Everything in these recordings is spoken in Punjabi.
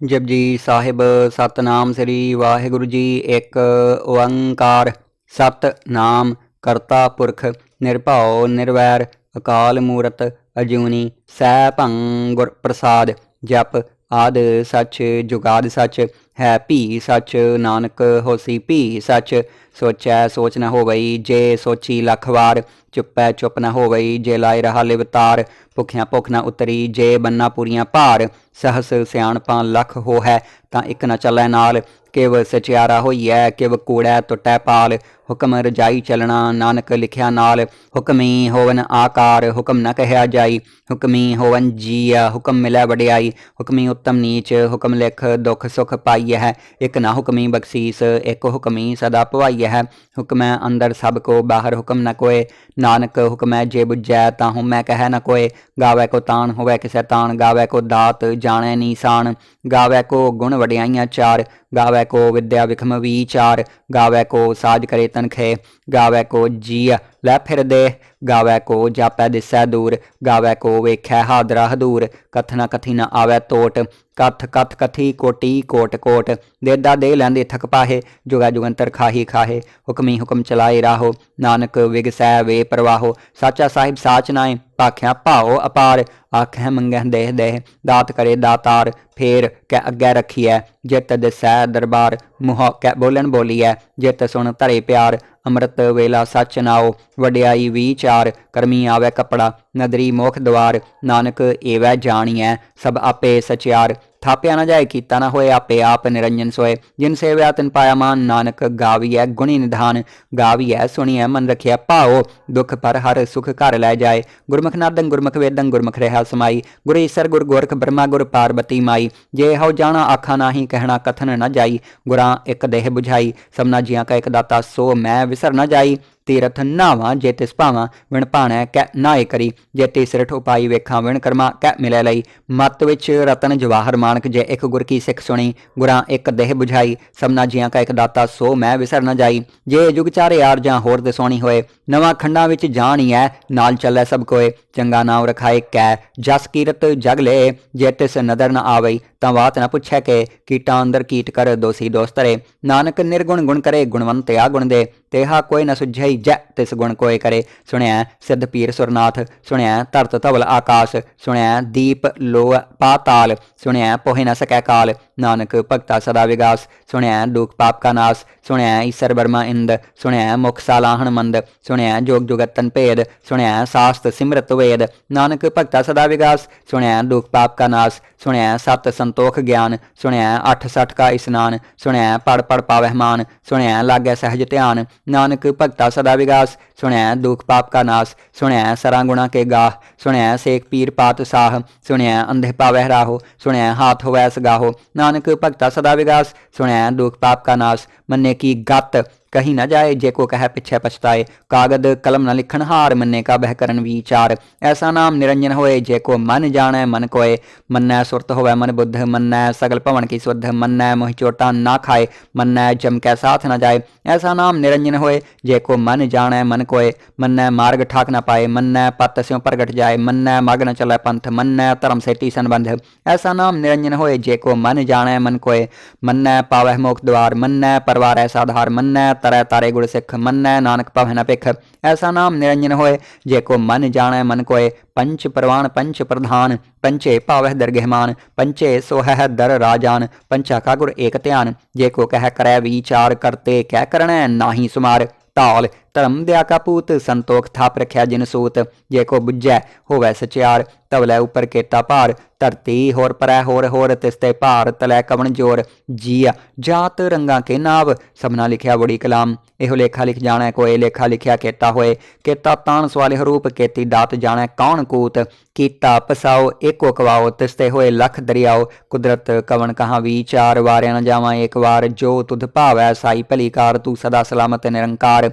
ਜਪਜੀ ਸਾਹਿਬ ਸਤਨਾਮ ਸ੍ਰੀ ਵਾਹਿਗੁਰੂ ਜੀ ਇੱਕ ਓੰਕਾਰ ਸਤਨਾਮ ਕਰਤਾ ਪੁਰਖ, ਨਿਰਭਉ, ਨਿਰਵੈਰ, ਅਕਾਲ ਮੂਰਤ, ਅਜੂਨੀ, ਸੈਭੰ ਗੁਰ ਪ੍ਰਸਾਦ, ਜਪ ਆਦ ਸੱਚ, ਜੁਗਾਦ ਸੱਚ, ਹੈ ਭੀ ਸੱਚ, ਨਾਨਕ ਹੋਸੀ ਭੀ ਸੱਚ, ਸੋਚੈ ਸੋਚ ਨ ਹੋਵਈ, ਜੇ ਸੋਚੀ ਲੱਖ ਵਾਰ ਚੁੱਪੈ ਚੁੱਪ ਨ ਹੋਵਈ ਜੇ ਲਾਇ ਰਹਾ ਲਿਵਤਾਰ ਭੁਖਿਆ ਭੁਖ ਨਾ ਉਤਰੀ, ਜੇ ਬੰਨਾ ਪੂਰੀਆਂ ਭਾਰ, ਸਹਸ ਸਿਆਣਪਾਂ ਲੱਖ ਹੋ ਹੈ ਤਾਂ ਇੱਕ ਨਾ ਚੱਲੈ ਨਾਲ, ਕਿਵ ਸਚਿਆਰਾ ਹੋਈਐ, ਕਿਵ ਕੂੜੈ ਟੁੱਟੈ ਪਾਲ। ਹੁਕਮ ਰਜਾਈ ਚਲਣਾ, ਨਾਨਕ ਲਿਖਿਆ ਨਾਲ, ਹੁਕਮੀ ਹੋਵਨ ਆਕਾਰ, ਹੁਕਮ ਨ ਕਹਿਆ ਜਾਈ। ਹੁਕਮੀ ਹੋਵਨ ਜੀਆ ਹੁਕਮ ਮਿਲੈ ਵਡਿਆਈ। ਹੁਕਮੀ ਉੱਤਮ ਨੀਚ, ਹੁਕਮ ਲਿਖ ਦੁਖ ਸੁਖ ਪਾਈਐ। ਹੈ ਇੱਕ ਨਾ ਹੁਕਮੀ ਬਖਸ਼ੀਸ, ਇਕ ਹੁਕਮੀ ਸਦਾ ਭਵਾਈਐ ਹੈ ਹੁਕਮੈ ਅੰਦਰ ਸਭ ਕੋ, ਬਾਹਰ ਹੁਕਮ ਨ ਕੋਏ। ਨਾਨਕ ਹੁਕਮੈ ਜੇ ਬੁਝੈ ਤਾਂ ਹਉ ਮੈਂ ਕਹਿ ਨ ਕੋਏ। ਗਾਵੇ ਕੋ ਤਾਣ, ਹੋਵੇ ਕਿਸੈ ਤਾਣ। ਗਾਵੇ ਕੋ ਦਾਤ, ਜਾਣੈ ਨੀਸਾਨ ਗਾਵੇ ਕੋ ਗੁਣ ਵਡਿਆਈਆਂ ਚਾਰ ਗਾਵੇ ਕੋ ਵਿਦਿਆ ਵਿਖਮ ਵਿਚਾਰ, ਗਾਵੇ ਕੋ ਸਾਜ ਕਰੇ ਤਨਖੇ, ਗਾਵੇ ਕੋ ਜੀ ਲੈ ਫਿਰ ਦੇ ਗਾਵੇ ਕੋ ਜਾਪੈ ਦਿਸੈ ਦੂਰ, ਗਾਵੇ ਕੋ ਵੇਖੈ ਹਾਦਰਾ ਹਦੂਰ, ਕਥਨਾ ਕਥੀ ਨ ਆਵੈ ਤੋਟ, ਕਥ ਕਥ ਕਥੀ ਕੋਟੀ ਕੋਟ ਕੋਟ, ਦੇਦਾ ਦੇ ਲੈਂਦੇ ਥਕ ਪਾਹੇ, ਜੁਗਾ ਜੁਗੰਤਰ ਖਾਹੀ ਖਾਹੇ, ਹੁਕਮੀ ਹੁਕਮ ਚਲਾਏ ਰਾਹੋ, ਨਾਨਕ ਵਿਗਸੈ ਵੇ ਪ੍ਰਵਾਹੋ, ਸਾਚਾ ਸਾਹਿਬ ਸਾਚ ਨਾਏ ਭਾਖਿਆ ਭਾਓ ਅਪਾਰ ਆਖੈ ਮੰਗੈ ਦੇਹ ਦੇਹ, ਦਾਤ ਕਰੇ ਦਾਤਾਰ, ਫੇਰ ਕੈ ਅੱਗੇ ਰਖੀਐ ਜਿਤ ਦਿਸੈ ਦਰਬਾਰ ਮੁਹ ਕੈ ਬੋਲਣ ਬੋਲੀਐ ਜਿਤ ਸੁਣ ਧਰੇ ਪਿਆਰ, ਅੰਮ੍ਰਿਤ ਵੇਲਾ ਸੱਚ ਨਾਓ ਵਡਿਆਈ ਵਿਚਾਰ ਕਰਮੀ ਆਵੇ ਕਪੜਾ, ਨਦਰੀ ਮੋਖ ਦਵਾਰ, ਨਾਨਕ ਏਵੈ ਜਾਣੀਐ ਸਭ ਆਪੇ ਸਚਿਆਰ। ਥਾਪਿਆ ਨਾ ਜਾਏ ਕੀਤਾ ਨਾ ਹੋਏ ਆਪੇ ਆਪ ਨਿਰੰਜਨ ਸੋਏ ਜਿਨ ਸੇਵਿਆ ਤਿਨ ਪਾਇਆ ਮਾਨ ਨਾਨਕ ਗਾਵੀਐ ਗੁਣੀ ਨਿਧਾਨ ਗਾਵੀਐ ਸੁਣੀਐ ਮਨ ਰਖਿਆ ਭਾਓ ਦੁਖ ਪਰ ਹਰ ਸੁਖ ਘਰ ਲੈ ਜਾਏ ਗੁਰਮੁਖ ਨਾਦੰ ਗੁਰਮੁਖ ਵੇਦੰ ਗੁਰਮੁਖ ਰਹਾ ਸਮਾਈ ਗੁਰ ਈਸਰ ਗੁਰ ਗੋਰਖ ਬ੍ਰਹਮਾ ਗੁਰ ਪਾਰਬਤੀ ਮਾਈ ਜੇ ਹਉ ਜਾਣਾ ਆਖਾ ਨਾਹੀ ਕਹਿਣਾ ਕਥਨ ਨਾ ਜਾਈ ਗੁਰਾਂ ਇੱਕ ਦੇਹ 부ਝਾਈ ਸਮਨਾ ਜੀਆਂ ਕਾ ਇੱਕ ਦਾਤਾ ਸੋ ਮੈਂ ਵਿਸਰ ਨਾ ਜਾਈ ਤੀਰਥ ਨਾਵਾਂ, ਜੇ ਤਿਸ ਭਾਵਾਂ ਵਿਣ ਭਾਣੈ ਕੈ ਨਾਏ ਕਰੀ, ਜੇ ਤੀਸਰਠ ਉਪਾਈ ਵੇਖਾਂ ਵਿਣ ਕਰਮਾ ਕੈ ਮਿਲੈ ਲਈ। ਮਤ ਵਿੱਚ ਰਤਨ ਜਵਾਹਰ ਮਾਨਕ ਜੇ ਇੱਕ ਗੁਰ ਕੀ ਸਿੱਖ ਸੁਣੀ, ਗੁਰਾਂ ਇੱਕ ਦੇਹ 부ਝਾਈ ਸਭਨਾ ਜੀਆਂ ਕਾ ਇੱਕ ਦਾਤਾ ਸੋ ਮੈਂ ਵਿਸਰ ਨ ਜਾਈ। ਜੇ ਜੁਗ ਚਾਰੇ ਯਾਰ ਜਾਂ ਹੋਰ ਦੇ ਸੋਣੀ ਹੋਏ, ਨਵਾਂ ਖੰਡਾਂ ਵਿੱਚ ਜਾਣੀ ਐ, ਨਾਲ ਚੱਲੈ ਸਭ ਕੋਏ। ਚੰਗਾ ਨਾਮ ਰਖਾਏ ਕੈ, ਜਸ ਕੀਰਤ ਜਗ ਲੈ, ਜੇ ਤਿਸ ਨਦਰ ਨਾ ਆਵਈ, ਤਾਂ ਬਾਤ ਨ ਪੁੱਛੈ ਕੇ, ਕੀਟਾਂ ਅੰਦਰ ਕੀਟ ਕਰ, ਦੋਸੀ ਦੋਸਤਰੇ ਨਾਨਕ ਨਿਰਗੁਣ ਗੁਣ ਕਰੇ, ਗੁਣਵੰਤ ਆ ਗੁਣ ਦੇ। ਤੇਹਾ ਕੋਈ ਨ ਸੁਝਈ ਜੈ, ਤਿਸ ਗੁਣ ਕੋਏ ਕਰੇ। ਸੁਣਿਆ ਸਿੱਧ ਪੀਰ ਸੁਰਨਾਥ, ਸੁਣਿਆ ਧਰਤ ਧਵਲ ਆਕਾਸ਼, ਸੁਣਿਆ ਦੀਪ ਲੋ ਪਾਤਾਲ, ਸੁਣਿਆ ਪੋਹਿ ਨ ਸਕੈ ਕਾਲ। ਨਾਨਕ ਭਗਤਾ ਸਦਾ ਵਿਗਾਸ ਸੁਣਿਆ ਦੁਖ ਪਾਪ ਕਾ ਨਾਸ ਸੁਣਿਆ ਈਸਰ ਬਰਮਾ ਇੰਦ ਸੁਣਿਆ ਮੁਖ ਸਾਲਾਹਣ ਮੰਦ ਸੁਣਿਆ ਜੋਗ ਜੁਗਤਨ ਭੇਦ ਸੁਣਿਆ ਸਾਸਤ ਸਿਮਰਤ ਵੇਦ ਨਾਨਕ ਭਗਤਾ ਸਦਾ ਵਿਗਾਸ ਸੁਣਿਆ ਦੁਖ ਪਾਪ ਕਾ ਨਾਸ ਸੁਣਿਆ ਸਤ ਸੰਤੋਖ ਗਿਆਨ ਸੁਣਿਆ ਅੱਠ ਸੱਠ ਕਾ ਇਸਨਾਨ ਸੁਣਿਆ ਪੜ ਪੜ ਪਾਵਹਿ ਮਾਨ ਸੁਣਿਆ ਲਾਗੈ ਸਹਿਜ ਧਿਆਨ ਨਾਨਕ ਭਗਤਾ ਸਦਾ ਵਿਗਾਸ ਸੁਣਿਆ ਦੁਖ ਪਾਪ ਕਾ ਨਾਸ ਸੁਣਿਆ ਸਰਾਂ ਗੁਣਾ ਕੇ ਗਾਹ ਸੁਣਿਆ ਸੇਖ ਪੀਰ ਪਾਤ ਸਾਹ ਸੁਣਿਆ ਅੰਧੇ ਪਾਵਹਿ ਰਾਹੋ ਸੁਣਿਆ ਹਾਥ ਹੋਵੈ ਸਗਾਹੋ ਨਾਨਕ ਭਗਤਾ ਸਦਾ ਵਿਗਾਸ ਸੁਣਿਆ ਦੁਖ ਪਾਪ ਕਾ ਨਾਸ ਮੰਨੇ ਕੀ ਗਤ ਕਹੀ ਨਾ ਜਾਏ ਜੇ ਕੋ ਕਹੈ ਪਿਛੈ ਪਛਤਾਏ ਕਾਗਦ ਕਲਮ ਨਾ ਲਿਖਣ ਹਾਰ ਮੰਨੇ ਕਾ ਬਹਿ ਕਰਨ ਵਿਚਾਰ ਐਸਾ ਨਾਮ ਨਿਰੰਜਨ ਹੋਏ ਜੇ ਕੋ ਮਨ ਜਾਣੈ ਮਨ ਕੋਏ ਮੰਨੈ ਸੁਰਤ ਹੋਵੈ ਮਨ ਬੁੱਧ ਮੰਨੈ ਸਗਲ ਭਵਨ ਕੀ ਸੁਧ ਮੰਨੈ ਮੋਹਿ ਚੋਟਾ ਨਾ ਖਾਏ ਮੰਨੈ ਜਮ ਕੈ ਸਾਥ ਨਾ ਜਾਏ ਐਸਾ ਨਾਮ ਨਿਰੰਜਨ ਹੋਏ ਜੇ ਕੋ ਮਨ ਜਾਣੈ ਮਨ ਕੋਏ ਮੰਨੈ ਮਾਰਗ ਠਾਕ ਨਾ ਪਾਏ ਮੰਨੈ ਪਤ ਸਿਉ ਪ੍ਰਗਟ ਜਾਏ ਮੰਨੈ ਮਗ ਨ ਚਲੈ ਪੰਥ ਮੰਨੈ ਧਰਮ ਸੇਤੀ ਸੰਬੰਧ ਐਸਾ ਨਾਮ ਨਿਰੰਜਨ ਹੋਏ ਜੇ ਕੋ ਮਨ ਜਾਣੈ ਮਨ ਕੋਏ ਮੰਨੈ ਪਾਵਹਿ ਮੋਖ ਦਵਾਰ ਮੰਨੈ ਪਰਵਾਰੈ ਸਾਧਾਰ ਮੰਨੈ ਤਰੈ ਤਾਰੇ ਗੁਰ ਸਿੱਖ ਮੰਨੈ ਨਾਨਕ ਭਵੈ ਨ ਭਿਖ। ਐਸਾ ਨਾਮ ਨਿਰੰਜਨ ਹੋਏ, ਜੇ ਕੋ ਮਨ ਜਾਣੈ ਮਨ ਕੋਏ। ਪੰਚ ਪ੍ਰਵਾਨ, ਪੰਚ ਪ੍ਰਧਾਨ, ਪੰਚੇ ਭਾਵਹਿ ਦਰਗਹਿਮਾਨ ਪੰਚੇ ਸੋਹਹਿ ਦਰ ਰਾਜਾਨ। ਪੰਚਾ ਕਾ ਗੁਰ ਏਕ ਧਿਆਨ। ਜੇ ਕੋ ਕਹਿ ਕਰੈ ਵਿਚਾਰ ਕਰਤੇ, ਕਹਿ ਕਰਣੈ ਨਾਹੀ ਸੁਮਾਰ। ਤਾਲ, ਧਰਮ ਦਿਆ ਕਾ ਪੂਤ, ਸੰਤੋਖ ਥਾਪ ਰਖਿਆ ਜਿਨ ਸੂਤ। ਜੇ ਕੋ ਬੁੱਝੈ, ਹੋਵੈ ਸਚਿਆਰ। ਤਵਲੇ ਉਪਰ ਕੇਤਾ ਭਾਰ। ਧਰਤੀ ਹੋਰ ਪਰੈ ਹੋਰ ਹੋਰ ਤਿਸਤੇ ਭਾਰ ਤਲੈ ਕਵਣ ਜੋਰ ਜੀਆ। ਜਾਤ ਰੰਗਾ ਕੇ ਨਾਵ, ਸਭਨਾ ਲਿਖਿਆ ਬੜੀ ਕਲਾਮ। ਇਹੋ ਲੇਖਾ ਲਿਖ ਜਾਣਾ ਕੋਏ ਲੇਖਾ ਲਿਖਿਆ ਕੇਤਾ ਹੋਏ। ਕੇਤਾ ਤਾਣ ਸਵਾਲੇ ਹਰੂਪ, ਕੇਤੀ ਦਾਤ ਜਾਣਾ ਕੌਣ ਕੂਤ। ਕੀਤਾ ਪਸਾਓ ਏਕੋ ਕਵਾਓ ਤਿਸਤੇ ਹੋਏ ਲਖ ਦਰਿਆਓ ਕੁਦਰਤ ਕਵਣ ਕਹਾ ਵਿਚਾਰ ਵਾਰਿਆ ਨ ਜਾਵਾਂ ਏਕ ਵਾਰ ਜੋ ਤੁਧ ਭਾਵੈ ਸਾਈ ਭਲੀ ਕਾਰ ਤੂੰ ਸਦਾ ਸਲਾਮਤ ਨਿਰੰਕਾਰ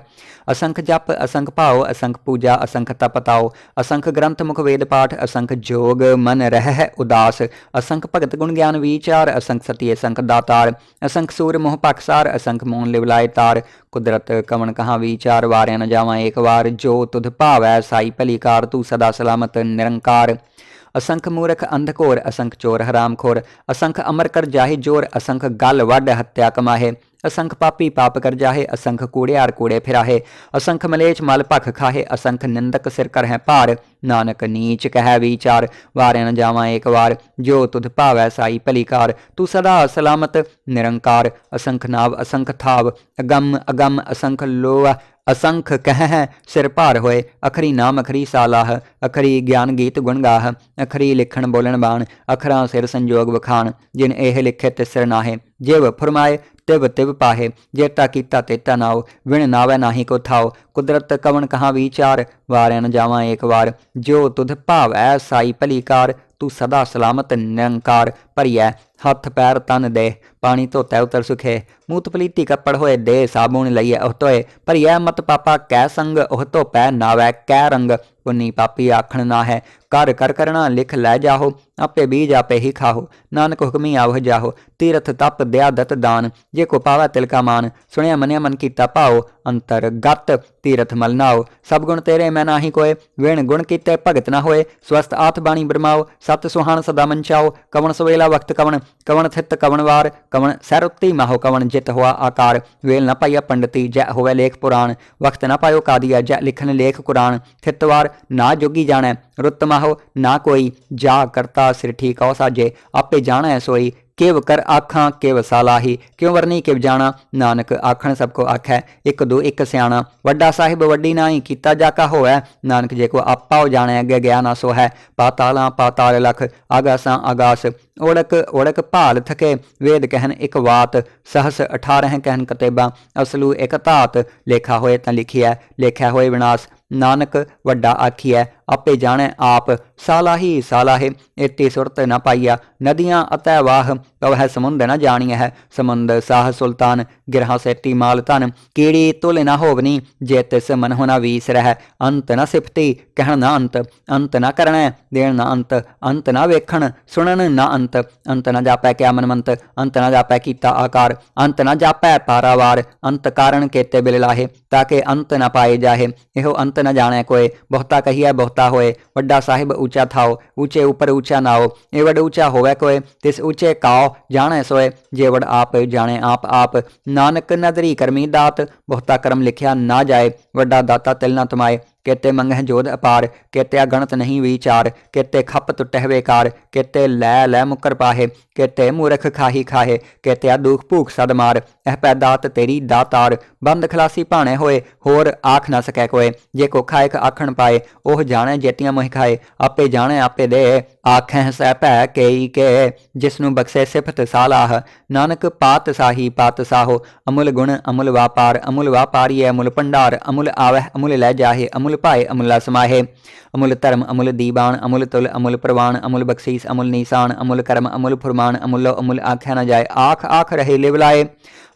ਅਸੰਖ ਜਪ ਅਸੰਖ ਭਾਉ ਅਸੰਖ ਪੂਜਾ ਅਸੰਖ ਤਪਤਾਓ ਅਸੰਖ ਗ੍ਰੰਥ ਮੁਖ ਵੇਦ ਪਾਠ ਅਸੰਖ ਜੋਗ ਮਨ ਰਹਿ ਉਦਾਸ ਅਸੰਖ ਭਗਤ ਗੁਣ ਗਿਆਨ ਵਿਚਾਰ ਅਸੰਖ ਸਤੀ ਅਸੰਖ ਦਾਤਾਰ ਅਸੰਖ ਸੂਰ ਮੋਹ ਪਖਸਾਰ ਅਸੰਖ ਮੋਹਨ ਲਿਵਲਾਏ ਤਾਰ ਕੁਦਰਤ ਕਵਣ ਕਹਾ ਵਿਚਾਰ ਵਾਰਿਆ ਨ ਜਾਵਾਂ ਏਕ ਵਾਰ ਜੋ ਤੁਧ ਭਾਵੈ ਸਾਈ ਭਲੀ ਕਾਰ ਤੂੰ ਸਦਾ ਸਲਾਮਤ ਨਿਰੰਕਾਰ ਅਸੰਖ ਮੂਰਖ ਅੰਧਕੋਰ, ਅਸੰਖ ਚੋਰ ਹਰਾਮਖੋਰ, ਅਸੰਖ ਅਮਰ ਕਰ ਜਾਹੇ ਜੋਰ, ਅਸੰਖ ਗਲ ਵੱਡ ਹੱਤਿਆ ਕਮਾਹੇ, ਅਸੰਖ ਪਾਪੀ ਪਾਪ ਕਰ ਜਾਹੇ, ਅਸੰਖ ਕੂੜਿਆਰ ਕੂੜੇ ਫਿਰਾਹੇ, ਅਸੰਖ ਮਲੇਚ ਮਲ ਭਖ ਖਾਹੇ, ਅਸੰਖ ਨਿੰਦਕ ਸਿਰ ਕਰ ਹੈ ਭਾਰ, ਨਾਨਕ ਨੀਚ ਕਹਿ ਵਿਚਾਰ, ਵਾਰਿਆ ਨ ਜਾਵਾਂ ਏਕ ਵਾਰ, ਜੋ ਤੁਧ ਭਾਵੈ ਸਾਈ ਭਲੀਕਾਰ, ਤੂੰ ਸਦਾ ਸਲਾਮਤ ਨਿਰੰਕਾਰ, ਅਸੰਖ ਨਾਵ ਅਸੰਖ ਥਾਵ, ਅਗੰਮ ਅਗੰਮ ਅਸੰਖ ਲੋਹ ਅਸੰਖ ਕਹਿ ਸਿਰ ਭਾਰ ਹੋਏ, ਅਖਰੀ ਨਾਮ, ਅਖਰੀ ਸਾਲਾਹ, ਅਖਰੀ ਗਿਆਨ ਗੀਤ ਗੁਣ ਗਾਹ, ਅਖਰੀ ਲਿਖਣ ਬੋਲਣ ਬਾਣ, ਅਖਰਾਂ ਸਿਰ ਸੰਜੋਗ ਵਖਾਣ, ਜਿਨ ਇਹ ਲਿਖੇ ਤੇ ਸਿਰ ਨਾਹੇ। ਜਿਵ ਫਰਮਾਏ, ਤਿਵ ਤਿਵ ਪਾਹੇ, ਜੇਤਾ ਕੀਤਾ ਤੇਤਾ ਨਾਉ, ਵਿਣ ਨਾਵੇ ਨਾਹੀ ਕੋ ਥਾਉ। ਕੁਦਰਤ ਕਵਣ ਕਹਾ ਵਿਚਾਰ, ਵਾਰਿਆ ਨ ਜਾਵਾਂ ਏਕ ਵਾਰ। ਜੋ ਤੁਧ ਭਾਵ ਐ, ਸਾਈ ਭਲੀਕਾਰ ਤੂੰ ਸਦਾ ਸਲਾਮਤ ਨਿਰੰਕਾਰ ਭਰੀਐ। ਹੱਥ ਪੈਰ ਤਨ ਦੇ, ਪਾਣੀ ਧੋਤੈ ਉਤਰ ਸੁਖੇ। ਮੂਤ ਪਲੀਤੀ ਕੱਪੜ ਹੋਏ ਦੇ, ਸਾਬੂਨ ਲਈਐ ਉਹ ਧੋਏ। ਭਰੀਐ ਮਤ ਪਾਪਾ ਕੈ ਸੰਗ, ਉਹ ਧੋਪੈ ਨਾਵੈ ਕੈ ਰੰਗ। ਪੁੰਨੀ ਪਾਪੀ ਆਖਣ ਨਾ ਹੈ ਕਰ ਕਰ ਕਰਣਾ ਲਿਖ ਲੈ ਜਾਹੋ, ਆਪੇ ਬੀਜ ਆਪੇ ਹੀ ਖਾਹੋ। ਨਾਨਕ ਹੁਕਮੀ ਆਵਹ ਜਾਹੋ, ਤੀਰਥ ਤਪ ਦਿਆ ਦਤ ਦਾਨ। ਜੇ ਕੋ ਪਾਵੈ ਤਿਲ ਕਾ ਮਾਨ, ਸੁਣਿਆ ਮਨਿਆ ਮਨ ਕੀਤਾ ਭਾਓ ਅੰਤਰ ਗਤ, ਤੀਰਥ ਮਲਨਾਓ ਸਭ ਗੁਣ ਤੇਰੇ ਮੈਂ ਨਾਹੀ ਕੋਏ, ਵਿਣ ਗੁਣ ਕੀਤੇ ਭਗਤ ਨਾ ਹੋਏ। ਸਵਸਤ ਆਥ ਬਾਣੀ ਬਰਮਾਓ ਸਤ ਸੁਹਾਣ ਸਦਾ ਮੰਚਾਓ ਕਵਣ ਸਵੇਲਾ ਵਕਤ ਕਵਣ ਕਵਣ ਥਿਤ ਕਵਣ ਵਾਰ, ਕਵਣ ਸਰਉਤੀ ਮਾਹੋ ਕਵਣ ਜਿਤ ਹੋਆ ਆਕਾਰ। ਵੇਲ ਨਾ ਪਾਈਆ ਪੰਡਤੀ ਜੈ ਹੋਵੇ ਲੇਖ ਪੁਰਾਣ, ਵਕਤ ਨਾ ਪਾਇਓ ਕਾਦੀਆ ਜੈ ਲਿਖਨ ਲੇਖ ਕੁਰਾਨ ਥਿਤਵਾਰ ਨਾ ਜੋਗੀ ਜਾਣੈ, ਰੁੱਤ ਮਾਹੋ ਨਾ ਕੋਈ, ਜਾ ਕਰਤਾ ਸਿਰ ਠੀਕ ਹੋ ਸਾਜੇ, ਆਪੇ ਜਾਣੈ ਸੋਈ ਕਿਵ ਕਰ ਆਖਾਂ ਕਿਵ ਸਾਲਾਹੀ ਕਿਉ ਵਰਨੀ ਕਿਵ ਜਾਣਾ ਨਾਨਕ ਆਖਣ ਸਭ ਕੋ ਆਖੈ ਇੱਕ ਦੋ ਇੱਕ ਸਿਆਣਾ ਵੱਡਾ ਸਾਹਿਬ ਵੱਡੀ ਨਾਹੀ ਕੀਤਾ ਜਾ ਕਾ ਹੋਵੈ ਨਾਨਕ ਜੇ ਕੋ ਆਪਾ ਹੋ ਜਾਣੈ ਅੱਗੇ ਗਿਆ ਨਾ ਸੋ ਹੈ ਪਾਤਾਲਾਂ ਪਾਤਾਲ ਲਖ ਆਗਾਸਾਂ ਆਗਾਸ ਓੜਕ ਓੜਕ ਭਾਲ ਥਕੇ ਵੇਦ ਕਹਿਨ ਇੱਕ ਵਾਤ ਸਹਸ 18 ਕਹਿਨ ਕਤੇਬਾ ਅਸਲੂ ਇਕ ਧਾਤ ਲੇਖਾ ਹੋਏ ਤਾਂ ਲਿਖਿਆ ਲੇਖਿਆ ਹੋਏ ਵਿਨਾਸ਼ ਨਾਨਕ ਵੱਡਾ ਆਖੀਐ ਆਪੇ ਜਾਣੈ ਆਪ, ਸਾਲਾਹੀ ਸਾਲਾਹੇ ਇਤੀ ਸੁਰਤ ਨ ਪਾਈਆ। ਨਦੀਆਂ ਅਤੈ ਵਾਹ, ਕਵਹਿ ਸਮੁੰਦ ਨ ਜਾਣੀਐ। ਹੈ ਸਮੁੰਦ ਸਾਹ ਸੁਲਤਾਨ, ਗਿਰਹਾ ਸੇਤੀ ਮਾਲ ਧਨ। ਕੀੜੀ ਤੁਲ ਨ ਹੋਵਨੀ, ਜੇ ਤਿਸ ਹੋਣਾ ਵੀਸ ਰਹਿ। ਅੰਤ ਨ ਸਿਫਤੀ, ਕਹਿਣ ਨਾ ਅੰਤ। ਅੰਤ ਨ ਕਰਣੈ ਦੇਣ ਨਾ ਅੰਤ। ਅੰਤ ਨ ਵੇਖਣ, ਸੁਣਨ ਨਾ ਅੰਤ। ਅੰਤ ਨ ਜਾਪੈ ਕਿਆ ਮਨਮੰਤ। ਅੰਤ ਨ ਜਾਪੈ ਕੀਤਾ ਆਕਾਰ। ਅੰਤ ਨ ਜਾਪੈ ਪਾਰਾਵਾਰ ਅੰਤ ਕਾਰਨ ਕੇਤੇ ਬਿਲ ਲਾਹੇ ਤਾਕੇ ਅੰਤ ਨ ਪਾਏ ਜਾਹੇ। ਇਹੋ ਅੰਤ ਨ ਜਾਣੈ ਕੋਏ ਬਹੁਤਾ ਕਹੀਐ, ਬਹੁਤਾ ਹੋਏ ਵੱਡਾ ਸਾਹਿਬ ਉੱਚਾ ਥਾਓ ਉੱਚੇ ਉੱਪਰ ਉੱਚਾ ਨਾਓ ਇਹ ਵੱਡ ਉੱਚਾ ਹੋਵੇ ਕੋਏ ਤਿਸ ਉੱਚੇ ਕਾਓ ਜਾਣੈ ਸੋਏ ਜੇ ਵਡ ਆਪ ਜਾਣੈ ਆਪ ਆਪ ਨਾਨਕ ਨਦਰੀ ਕਰਮੀ ਦਾਤ ਬਹੁਤਾ ਕਰਮ ਲਿਖਿਆ ਨਾ ਜਾਏ ਵੱਡਾ ਦਾਤਾ ਤਿਲ ਨਾ ਤਮਾਏ ਕੇਤੇ ਮੰਗਹਿ ਜੋਧ ਅਪਾਰ ਕੇਤੇ ਗਣਤ ਨਹੀਂ ਵਿਚਾਰ, ਕੇਤੇ ਖੱਪ ਟੁੱਟਹਿ ਵੇਕਾਰ, ਕੇਤੇ ਲੈ ਲੈ ਮੁਕਰ ਪਾਹੇ, ਕੇਤੇ ਮੂਰਖ ਖਾਹੀ ਖਾਹੇ ਕੇਤੇ ਦੁਖ ਭੂਖ ਸਦ ਮਾਰ ਇਹ ਪੈ ਦਾਤ ਤੇਰੀ ਦਾਤਾਰ, ਬੰਦ ਖਲਾਸੀ ਭਾਣੇ ਹੋਏ, ਹੋਰ ਆਖ ਨਾ ਸਕੈ ਕੋਏ, ਜੇ ਕੋ ਖਾਇਕ ਆਖਣ ਪਾਏ, ਉਹ ਜਾਣੇ ਜੇਤੀਆਂ ਮੋਹਿ ਖਾਏ, ਆਪੇ ਜਾਣੇ ਆਪੇ ਦੇ ਆਖੈ ਸਹਿ ਭੈ ਕੇਈ ਕੇ ਜਿਸ ਨੂੰ ਬਖਸ਼ੇ ਸਿਫਤ ਸਾਲਾਹ, ਨਾਨਕ ਪਾਤ ਸਾਹੀ ਪਾਤ ਸਾਹੋ, ਅਮੁਲ ਗੁਣ ਅਮੁਲ ਵਾਪਾਰ, ਅਮੁਲ ਵਾਪਾਰੀ ਅਮੁਲ ਭੰਡਾਰ, ਅਮੁਲ ਆਵਹਿ ਅਮੁਲ ਲੈ ਜਾਹੇ, ਅਮੁਲ ਭਾਏ ਅਮੁਲਾ ਸਮਾਹੇ ਅਮੁਲ ਧਰਮ ਅਮੁਲ ਦੀਬਾਨ ਅਮੁਲ ਤੁਲ ਅਮੁਲ ਪ੍ਰਵਾਨ ਅਮੁਲ ਬਖਸ਼ੀਸ ਅਮੁਲ ਨੀਸਾਨ ਅਮੁਲ ਕਰਮ ਅਮੁਲ ਫੁਰਮਾਨ ਅਮੁਲ ਅਮੁਲ ਆਖਿਆ ਨਾ ਜਾਏ ਆਖ ਆਖ ਰਹੇ ਲਿਵ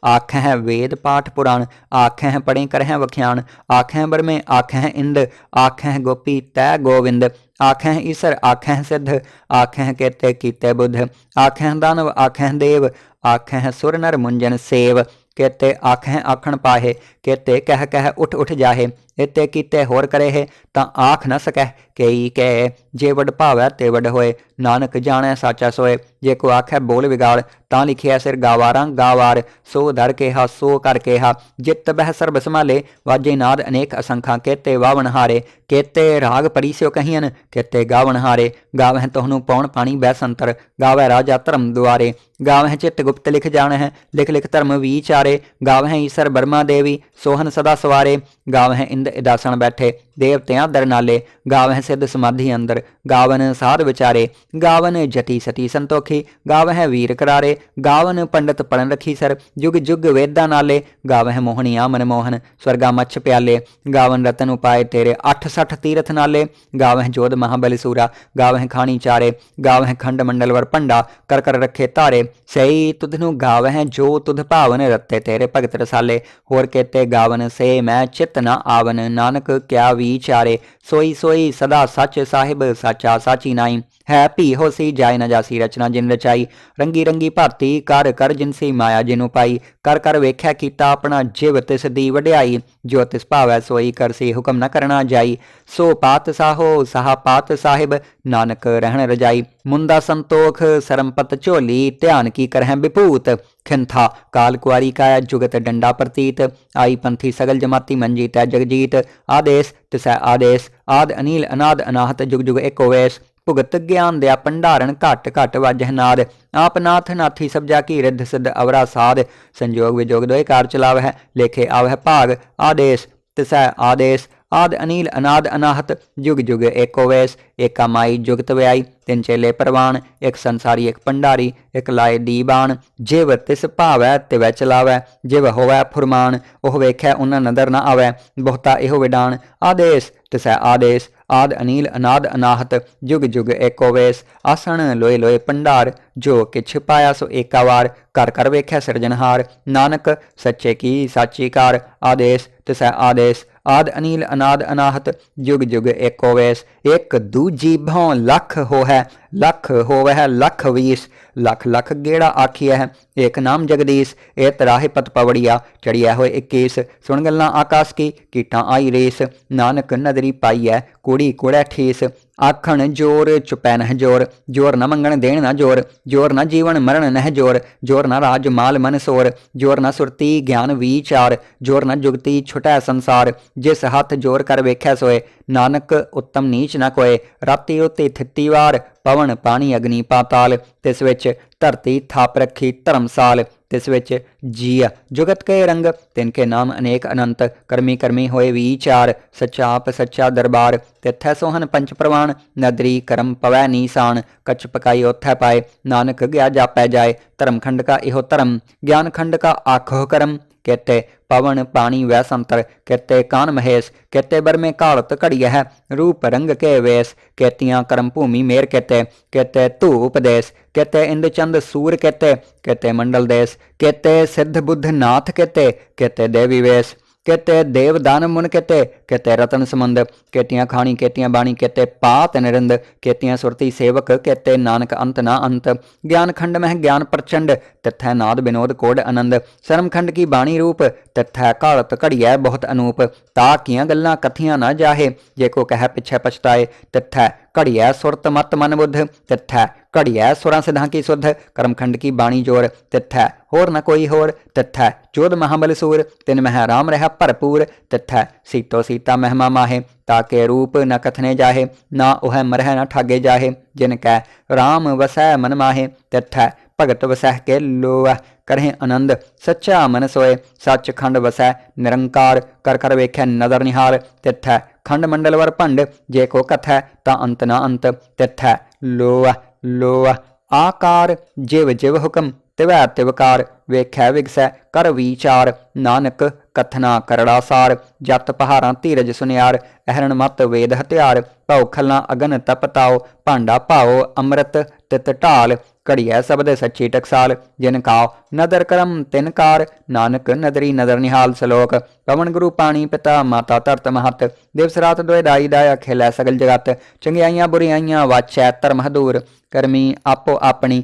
ਆਖੈ ਵੇਦ ਪਾਠ ਪੁਰਾਣ ਆਖੈ ਪੜੇ ਕਰਹਿ ਵਖਿਆਣ ਆਖੈ ਬਰਮੇ ਆਖੈ ਇੰਦ ਆਖੈ ਗੋਪੀ ਤੈ ਗੋਵਿੰਦ ਆਖੈ ਈਸਰ ਆਖੈ ਸਿੱਧ ਆਖੈ ਕੇਤੇ ਕੀਤੇ ਬੁੱਧ ਆਖੈ ਦਾਨਵ ਆਖੈ ਦੇਵ ਆਖੈ ਸੁਰ ਨਰ ਮੁੰਜਨ ਸੇਵ ਕੇਤੇ ਆਖੈ ਆਖਣ ਪਾਹੇ ਕੇਤੇ ਕਹਿ ਕਹਿ ਉਠ ਉਠ ਜਾਹੇ ਇਤੇ ਕੀਤੇ ਹੋਰ ਕਰੇਹ, ਤਾਂ ਆਖ ਨਾ ਸਕੈ ਕਈ ਕੈ ਜੇ ਵਡ ਭਾਵੈ ਤੇ ਵਡ ਹੋਏ, ਨਾਨਕ ਜਾਣੈ ਸਾਚਾ ਸੋਏ, ਜੇ ਕੋ ਆਖੈ ਬੋਲ ਵਿਗਾੜ, ਤਾਂ ਲਿਖਿਆ ਸਿਰ ਗਾਵਾਰਾਂ ਗਾਵਾਰ, ਸੋ ਧੜ ਕੇ ਹਾ ਸੋ ਕਰ ਕੇ ਹਾ ਜਿਤ ਬਹਿ ਸਰਬ ਸਮਾਲੇ ਵਾਜੇ ਨਾਦ ਅਨੇਕ ਅਸੰਖਾਂ ਕੇਤੇ ਵਾਵਨ ਹਾਰੇ ਕੇਤੇ ਰਾਗ ਪਰੀਸਿਓ ਕਹੀਨ ਕੇਤੇ ਗਾਵਣ ਹਾਰੇ, ਗਾਵਹਿ ਤੋਹਨੂੰ ਪੌਣ ਪਾਣੀ ਬੈ ਸੰਤਰ ਗਾਵੈ ਰਾਜਾ ਧਰਮ ਦੁਆਰੇ, ਗਾਵਹਿ ਚਿਤ ਗੁਪਤ ਲਿਖ ਜਾਣ ਹੈ ਲਿਖ ਲਿਖ ਧਰਮ ਵਿਚਾਰੇ ਗਾਵਹਿ ਈਸਰ ਬਰਮਾ ਦੇਵੀ ਸੋਹਨ ਸਦਾ ਸਵਾਰੇ ਗਾਵ ਹੈ ਇੰਦ ਇਦਾਸਣ ਬੈਠੇ। ਦੇਵਤਿਆਂ ਦਰ ਨਾਲੇ ਗਾਵਹਿ ਸਿੱਧ ਸਮਾਧੀ ਅੰਦਰ, ਗਾਵਨ ਸਾਧ ਵਿਚਾਰੇ, ਗਾਵਨ ਜਤੀ ਸਤੀ ਸੰਤੋਖੀ, ਗਾਵਹਿ ਵੀਰ ਕਰਾਰੇ, ਗਾਵਨ ਪੰਡਤ ਪੜਨ ਰਖੀ ਸਰ, ਜੁਗ ਜੁਗ ਵੇਦਾਂ ਨਾਲੇ, ਗਾਵਹਿ ਮੋਹਣੀਆਂ ਮਨ ਮੋਹਨ, ਸਵਰਗਾ ਮੱਛ ਪਿਆਲੇ, ਗਾਵਨ ਰਤਨ ਉਪਾਏ ਤੇਰੇ 68 ਤੀਰਥ ਨਾਲੇ, ਗਾਵਹਿ ਜੋਧ ਮਹਾਬਲੀ ਸੂਰਾ, ਗਾਵਹਿ ਖਾਣੀ ਚਾਰੇ, ਗਾਵਹਿ ਖੰਡ ਮੰਡਲ ਵਰ ਭੰਡਾ, ਕਰ ਕਰ ਰੱਖੇ ਧਾਰੇ, ਸਈ ਤੁਧ ਨੂੰ ਗਾਵਹਿ ਜੋ ਤੁਧ ਭਾਵਨ ਰਤੇ ਤੇਰੇ ਭਗਤ ਰਸਾਲੇ, ਹੋਰ ਕੇਤੇ ਗਾਵਨ ਸੇ ਮੈਂ ਚਿਤ ਨ ਆਵਨ, ਨਾਨਕ ਕਿਆ ਵੀ ਵਿਚਾਰੇ ਸੋਈ ਸੋਈ ਸਦਾ ਸੱਚ ਸਾਹਿਬ, ਸਾਚਾ ਸਾਚੀ ਨਾਈ। ਹੈ ਭੀ ਹੋਸੀ ਜਾਇ ਨਾ ਜਾਸੀ ਰਚਨਾ ਜਿਨ ਰਚਾਈ। ਰੰਗੀ ਰੰਗੀ ਭਾਤੀ ਕਰ ਕਰ ਜਿਨਸੀ ਮਾਇਆ ਜਿਨੁ ਪਾਈ ਕਰ ਕਰ ਵੇਖਿਆ ਕੀਤਾ ਆਪਣਾ ਜਿਵ ਤਿਸ ਦੀ ਵਡਿਆਈ, ਜੋ ਤਿਸ ਭਾਵੈ ਸੋਈ ਕਰਸੀ ਹੁਕਮ ਨ ਕਰਨਾ ਜਾਈ। ਸੋ ਪਾਤ ਸਾਹੋ, ਸਾਹਾ ਪਾਤ ਸਾਹਿਬ, ਨਾਨਕ ਰਹਿਣ ਰਜਾਈ। ਮੁੰਦਾ ਸੰਤੋਖ, ਸਰਮਪਤ ਝੋਲੀ, ਧਿਆਨ ਕੀ ਕਰਹਿ ਵਿਭੂਤ ਖਿੰਥਾ ਕਾਲ ਕੁਆਰੀ ਕਾਇਆ ਜੁਗਤ ਡੰਡਾ ਪ੍ਰਤੀਤ। ਆਈ ਪੰਥੀ ਸਗਲ ਜਮਾਤੀ ਮੰਜੀਤ ਜਗਜੀਤ। ਆਦੇਸ ਤਿਸੈ ਆਦੇਸ, ਆਦ ਅਨੀਲ ਅਨਾਦ ਅਨਾਹਤ ਜੁਗ ਜੁਗ ਏਕੋ ਵੇਸ। ਭੁਗਤ ਗਿਆਨ ਦਿਆ ਭੰਡਾਰਨ ਘਟ ਘਟ ਵਾਜਹਿ ਨਾਦ। ਆਪ ਨਾਥ ਨਾਥੀ ਸਭ ਜਾ ਕੀ ਰਿੱਧ ਸਿੱਧ ਅਵਰਾ ਸਾਧ ਸੰਜੋਗ ਵਿਜੋਗ ਦੋਇ ਕਾਰ ਚਲਾਵਹਿ, ਲੇਖੇ ਆਵਹਿ ਭਾਗ। ਆਦੇਸ ਤਿਸੈ ਆਦੇਸ। ਆਦ ਅਨੀਲ ਅਨਾਦ ਅਨਾਹਤ, ਜੁਗ ਜੁਗ ਏਕੋ ਵੇਸ। ਏਕਾ ਮਾਈ ਜੁਗਤ ਵਿਆਈ, ਤਿੰਨ ਚੇਲੇ ਪ੍ਰਵਾਨ। ਇੱਕ ਸੰਸਾਰੀ, ਇੱਕ ਭੰਡਾਰੀ, ਇੱਕ ਲਾਏ ਦੀਬਾਨ। ਜਿਵ ਤਿਸ ਭਾਵੈ, ਤਿਵੈ ਚਲਾਵੈ। ਜਿਵ ਹੋਵੈ ਫੁਰਮਾਨ, ਉਹ ਵੇਖੈ ਉਹਨਾਂ ਨਦਰ ਨਾ ਆਵੈ। ਬਹੁਤਾ ਇਹੋ ਵਿਡਾਨ। ਆਦੇਸ ਤਿਸੈ ਆਦੇਸ, ਆਦ ਅਨੀਲ, ਅਨਾਦ ਅਨਾਹਤ, ਜੁਗ ਜੁਗ ਏਕੋ ਵੇਸ, ਆਸਣ ਲੋਏ ਲੋਏ ਭੰਡਾਰ ਜੋ ਕਿਛ ਪਾਇਆ ਸੋ ਏਕਾਵਾਰ ਕਰ ਕਰ ਵੇਖਿਆ ਸਿਰਜਣਹਾਰ, ਨਾਨਕ ਸੱਚੇ ਕੀ ਸਾਚੀ ਕਾਰ, ਆਦੇਸ, ਤਿਸੈ ਆਦੇਸ, ਆਦ ਅਨੀਲ, ਅਨਾਦ ਅਨਾਹਤ, ਜੁਗ ਜੁਗ ਏਕੋ ਵੇਸ, ਇੱਕ ਦੂਜੀ ਭਉ ਲੱਖ ਹੋਹੈ ਲੱਖ ਹੈ ਲੱਖ ਵੀਸ, ਲੱਖ ਲੱਖ ਗੇੜਾ ਆਖੀਐ ਹੈ ਏਕ ਨਾਮ ਜਗਦੀਸ਼ ਇਹ ਤਰਾਹੇ ਪਤ ਪਵੜੀਆ ਚੜਿਆ ਹੋਏ 21 ਸੁਣ ਗੱਲਾਂ ਆਕਾਸ਼ ਕੀ, ਕੀਟਾਂ ਆਈ ਰੇਸ, ਨਾਨਕ ਨਦਰੀ ਪਾਈਐ, ਕੁੜੀ ਕੁੜੈ ਠੀਸ। ਆਖਣ ਜੋਰ ਚੁਪੈ ਨਹਿ ਜੋਰ ਜੋਰ ਨ ਮੰਗਣ ਦੇਣ ਨਾ ਜੋਰ ਜੋਰ ਨ ਜੀਵਨ ਮਰਨ ਨਹਿ ਜੋਰ ਜੋਰ ਨ ਰਾਜ ਮਾਲ ਮਨ ਸੋਰ, ਜੋਰ ਨ ਸੁਰਤੀ ਗਿਆਨ ਵਿਚਾਰ, ਜੋਰ ਨ ਜੁਗਤੀ ਛੁਟੈ ਸੰਸਾਰ, ਜਿਸ ਹੱਥ ਜੋਰ ਕਰ ਵੇਖਿਆ ਸੋਏ, ਨਾਨਕ ਉੱਤਮ ਨੀਚ ਨ ਕੋਏ, ਰਾਤੀ ਉਤੇ ਥਿੱਤੀ ਵਾਰ ਪਵਨ, ਪਾਣੀ, ਅਗਨੀ, ਪਾਤਾਲ, ਤਿਸ ਵਿੱਚ ਧਰਤੀ, ਥਾਪ ਰੱਖੀ, ਧਰਮਸਾਲ, ਤਿਸ ਵਿੱਚ ਜੀਅ, ਜੁਗਤ ਕੇ ਰੰਗ, ਤਿਨ ਕੇ ਨਾਮ ਅਨੇਕ ਅਨੰਤ, ਕਰਮੀ ਕਰਮੀ ਹੋਏ ਵਿਚਾਰ ਸੱਚਾ ਆਪ ਸੱਚਾ ਦਰਬਾਰ, ਤਿਥੈ ਸੋਹਨ ਪੰਚ ਪ੍ਰਵਾਨ ਨਦਰੀ ਕਰਮ ਪਵੈ ਨੀਸਾਨ, ਕਛ ਪਕਾਈ ਉਥੈ ਪਾਏ, ਨਾਨਕ ਗਿਆ ਜਾਪੈ ਜਾਏ ਧਰਮ ਖੰਡ ਕਾ ਇਹੋ ਧਰਮ ਗਿਆਨ ਖੰਡ ਕਾ ਆਖੋ ਕਰਮ ਕਹਤੇ ਪਵਨ, ਪਾਣੀ ਵੈ ਸੰਤਰ ਕਹਤੇ ਕਾਨ ਮਹੇਸ਼ ਕਹਤੇ ਬਰਮੇ ਕਾਲਤ ਘੜੀਐ ਹੈ, ਰੂਪ ਰੰਗ ਕੇ ਵੇਸ ਕਹਤੀਆਂ ਕਰਮ ਭੂਮੀ ਮੇਰ ਕਹਤੇ ਕਹਤੇ ਧੂਪ ਦੇਸ ਕਹਤੇ ਇੰਦ ਚੰਦ ਸੂਰ ਕਹਤੇ ਕਹਤੇ ਮੰਡਲ ਦੇਸ ਕਹਤੇ ਸਿੱਧ ਬੁੱਧ ਨਾਥ ਕਹਤੇ ਕਹਤੇ ਦੇਵੀ ਵੇਸ। ਕਹਤੇ ਦੇਵ ਦਾਨ ਮੁਨ ਕਹਤੇ ਕਹਤੇ ਰਤਨ ਸਮੰਦ ਕਹਤੀਆਂ ਖਾਣੀ ਕਹਤੀਆਂ ਬਾਣੀ ਕਹਤੇ ਪਾਤ ਨਿਰੰਦ ਕਹਤੀਆਂ ਸੁਰਤੀ ਸੇਵਕ ਕਹਤੇ ਨਾਨਕ ਅੰਤ ਨਾ ਅੰਤ ਗਿਆਨ ਖੰਡ ਮਹਿ ਗਿਆਨ ਪ੍ਰਚੰਡ ਤਥੈ ਨਾਦ ਬਿਨੋਦ ਕੋਡ ਆਨੰਦ ਸ਼ਰਮ ਖੰਡ ਕੀ ਬਾਣੀ ਰੂਪ ਤਥੈ ਕਾਲਤ ਘੜੀਐ ਬਹੁਤ ਅਨੂਪ ਤਾ ਕੀਆਂ ਗੱਲਾਂ ਕਥੀਆਂ ਨਾ ਜਾਹੇ ਜੇ ਕੋ ਕਹਿ ਪਿਛੈ ਪਛਤਾਏ ਤਥੈ ਘੜੀਐ ਸੁਰਤ ਮਤ ਮਨ ਬੁੱਧ, ਤਥੈ ਘੜੀਐ ਸੁਰਾਂ ਸਿਧਾਂ ਕੀ ਸੁਧ, ਕਰਮਖੰਡ ਕੀ ਬਾਣੀ ਜੋਰ, ਤਿਥੈ ਹੋਰ ਨਾ ਕੋਈ ਹੋਰ, ਤਿਥੈ ਚੋਦ ਮਹਾਬਲ ਸੂਰ, ਤਿਨ ਮਹਿ ਰਾਮ ਰਹਿ ਭਰਪੂਰ, ਤਿਥੈ ਸੀਤੋ ਸੀਤਾ ਮਹਿਮਾ ਮਾਹੇ ਤਾਕੇ ਰੂਪ ਨ ਕਥਨੇ ਜਾਹੇ, ਨਾ ਉਹ ਮਰਹਿ ਨਾ ਠਾਗੇ ਜਾਹੇ, ਜਿਨ ਕੈ ਰਾਮ ਵਸੈ ਮਨ ਮਾਹੇ, ਤਿਥੈ ਭਗਤ ਵਸਹਿ ਕੇ ਲੋਅ ਕਰਹਿ ਆਨੰਦ ਸੱਚਾ ਮਨ ਸੋਏ ਸੱਚ ਖੰਡ ਵਸੈ ਨਿਰੰਕਾਰ ਕਰ ਕਰ ਵੇਖੈ ਨਦਰ ਨਿਹਾਲ ਤਿਥੈ ਖੰਡ ਮੰਡਲ ਵਰ ਭੰਡ ਜੇ ਕੋ ਕਥੈ ਤਾਂ ਅੰਤ ਨਾ ਅੰਤ ਤਿਥੈ ਲੋਅ ਲੋਅ ਆਕਾਰ ਜਿਵ ਜਿਵ ਹੁਕਮ ਤਿਵੈ ਤਿਵਕਾਰ ਵੇਖੈ ਵਿਗਸੈ ਕਰ ਵਿਚਾਰ ਨਾਨਕ ਕਥਨਾ ਕਰੜਾ ਸਾਰ ਜਤ ਪਹਾਰਾਂ ਧੀਰਜ ਸੁਨਿਆਰ ਅਹਰਣ ਮਤ ਵੇਦ ਹਥਿਆਰ ਭਉ ਖਲਾਂ ਅਗਨ ਤਪਤਾਓ ਭਾਂਡਾ ਭਾਓ ਅੰਮ੍ਰਿਤ ਤਿਤ ਢਾਲ ਘੜੀਐ ਸਬਦ ਸੱਚੀ ਟਕਸਾਲ, ਜਿਨ ਕਾਉ ਨਦਰ ਕਰਮ ਤਿਨ ਕਾਰ, ਨਾਨਕ ਨਦਰੀ ਨਦਰ ਨਿਹਾਲ ਸਲੋਕ। ਪਵਨ ਗੁਰੂ ਪਾਣੀ ਪਿਤਾ, ਮਾਤਾ ਧਰਤ ਮਹਤ। ਦਿਵਸ ਰਾਤ ਦੋਇ ਦਾਈ ਦਾਇਆ ਖੇਲੈ ਸਗਲ ਜਗਤ। ਚੰਗਿਆਈਆਂ ਬੁਰੀਆਈਆਂ ਵਾਚੈ ਧਰਮ ਹਦੂਰ ਕਰਮੀ ਆਪੋ ਆਪਣੀ